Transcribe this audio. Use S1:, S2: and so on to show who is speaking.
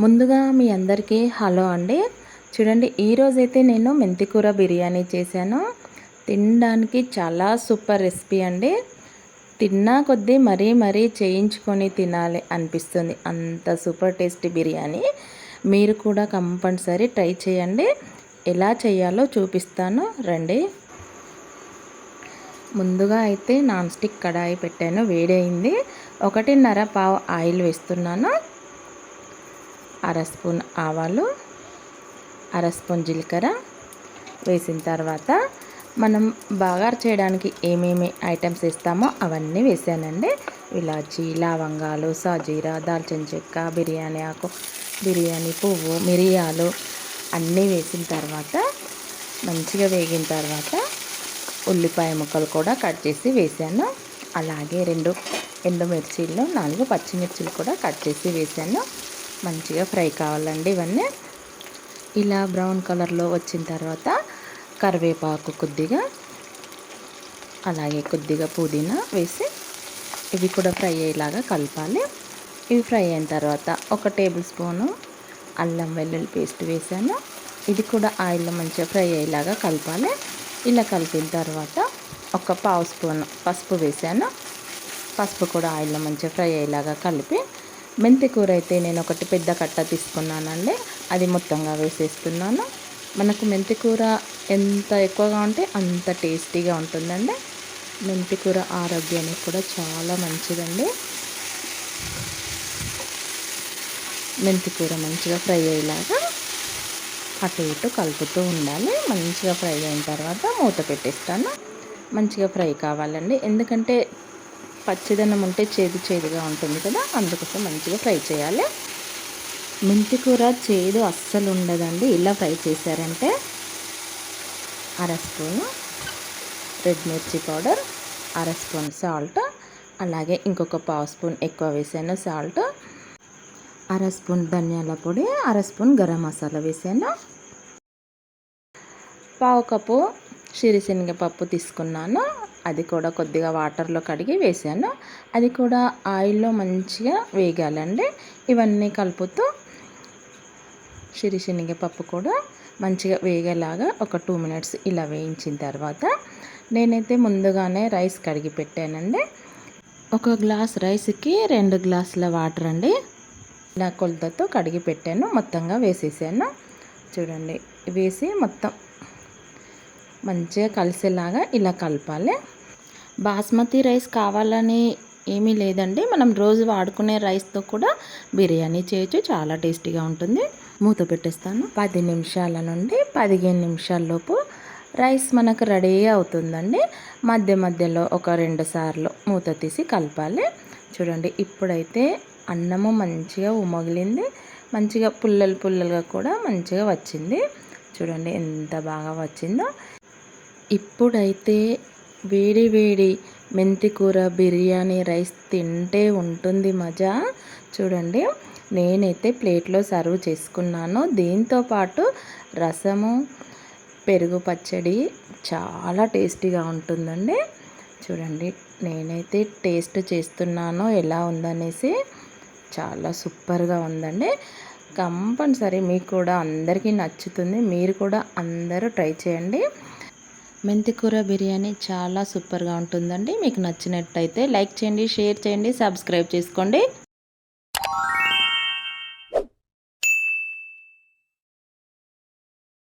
S1: ముందుగా మీ అందరికీ హలో అండి. చూడండి ఈరోజైతే నేను మెంతికూర బిర్యానీ చేశాను. తినడానికి చాలా సూపర్ రెసిపీ అండి. తిన్నా కొద్దీ మరీ మరీ చేయించుకొని తినాలి అనిపిస్తుంది. అంత సూపర్ టేస్టీ బిర్యానీ. మీరు కూడా కంపల్సరీ ట్రై చేయండి. ఎలా చేయాలో చూపిస్తాను. రండి. ముందుగా అయితే నాన్ స్టిక్ కడాయి పెట్టాను. వేడైంది ఒకటిన్నర పావు ఆయిల్ వేస్తున్నాను. అర స్పూన్ ఆవాలు అర స్పూన్ జీలకర్ర. వేసిన తర్వాత మనం బాగారు చేయడానికి ఏమేమి ఐటమ్స్ ఇస్తామో అవన్నీ వేసానండి. ఇలాచి లవంగాలు సాజీరా దాల్చిన చెక్క బిర్యానీ ఆకు బిర్యానీ పువ్వు మిరియాలు అన్నీ వేసిన తర్వాత మంచిగా వేగిన తర్వాత ఉల్లిపాయ ముక్కలు కూడా కట్ చేసి వేసాను. అలాగే రెండు ఎండుమిర్చీలు నాలుగు పచ్చిమిర్చిలు కూడా కట్ చేసి వేసాను. మంచిగా ఫ్రై కావాలండి ఇవన్నీ. ఇలా బ్రౌన్ కలర్లో వచ్చిన తర్వాత కరివేపాకు కొద్దిగా అలాగే కొద్దిగా పుదీనా వేసి ఇవి కూడా ఫ్రై అయ్యేలాగా కలపాలి. ఇవి ఫ్రై అయిన తర్వాత ఒక టేబుల్ స్పూను అల్లం వెల్లుల్లి పేస్ట్ వేసాను. ఇది కూడా ఆయిల్లో మంచిగా ఫ్రై అయ్యేలాగా కలపాలి. ఇలా కలిపిన తర్వాత ఒక పావు స్పూన్ పసుపు వేసాను. పసుపు కూడా ఆయిల్లో మంచిగా ఫ్రై అయ్యేలాగా కలిపి మెంతి కూర అయితే నేను ఒకటి పెద్ద కట్ట తీసుకున్నానండి. అది మొత్తంగా వేసేస్తున్నాను. మనకు మెంతి కూర ఎంత ఎక్కువగా ఉంటే అంత టేస్టీగా ఉంటుందండి. మెంతి కూర ఆరోగ్యానికి కూడా చాలా మంచిదండి. మెంతి కూర మంచిగా ఫ్రై అయ్యేలాగా అటు ఇటు కలుపుతూ ఉండాలి. మంచిగా ఫ్రై అయిన తర్వాత మూత పెట్టేస్తాను. మంచిగా ఫ్రై కావాలండి. ఎందుకంటే పచ్చిదనం ఉంటే చేదు చేదుగా ఉంటుంది కదా అందుకోసం మంచిగా ఫ్రై చేయాలి. మెంతి కూర చేదు అస్సలు ఉండదండి. ఇలా ఫ్రై చేశారంటే అర స్పూను రెడ్ మిర్చి పౌడర్ అర స్పూన్ సాల్ట్ అలాగే ఇంకొక పావు స్పూన్ ఎక్కువ వేసాను సాల్ట్ అర స్పూన్ ధనియాల పొడి అర స్పూన్ గరం మసాలా వేసాను. పావు కప్పు సిరిశనగపప్పు తీసుకున్నాను. అది కూడా కొద్దిగా వాటర్లో కడిగి వేసాను. అది కూడా ఆయిల్లో మంచిగా వేగాలండి. ఇవన్నీ కలుపుతూ పప్పు కూడా మంచిగా వేగేలాగా ఒక టూ మినిట్స్ ఇలా వేయించిన తర్వాత నేనైతే ముందుగానే రైస్ కడిగి పెట్టానండి. ఒక గ్లాస్ రైస్కి రెండు గ్లాసుల వాటర్ అండి. ఇలా కొలతతో కడిగి పెట్టాను. మొత్తంగా వేసేసాను. చూడండి వేసి మొత్తం మంచిగా కలిసేలాగా ఇలా కలపాలి. బాస్మతి రైస్ కావాలని ఏమీ లేదండి. మనం రోజు వాడుకునే రైస్తో కూడా బిర్యానీ చేయొచ్చు. చాలా టేస్టీగా ఉంటుంది. మూత పెట్టేస్తాను. పది నిమిషాల నుండి పదిహేను నిమిషాల్లోపు రైస్ మనకు రెడీ అవుతుందండి. మధ్య మధ్యలో ఒక రెండు సార్లు మూత తీసి కలపాలి. చూడండి ఇప్పుడైతే అన్నము మంచిగా ఉమగిలింది. మంచిగా పుల్లలు పుల్లలుగా కూడా మంచిగా వచ్చింది. చూడండి ఎంత బాగా వచ్చిందో. ఇప్పుడైతే వేడి వేడి మెంతికూర బిర్యానీ రైస్ తింటే ఉంటుంది మజా. చూడండి నేనైతే ప్లేట్లో సర్వ్ చేసుకున్నాను. దీంతోపాటు రసము పెరుగు పచ్చడి చాలా టేస్టీగా ఉంటుందండి. చూడండి నేనైతే టేస్ట్ చేస్తున్నాను ఎలా ఉందనేసి. చాలా సూపర్గా ఉందండి. కంపల్సరీ మీకు కూడా అందరికీ నచ్చుతుంది. మీరు కూడా అందరూ ట్రై చేయండి. మెంతికూర బిర్యానీ చాలా సూపర్గా ఉంటుందండి. మీకు నచ్చినట్టయితే లైక్ చేయండి షేర్ చేయండి సబ్స్క్రైబ్ చేసుకోండి.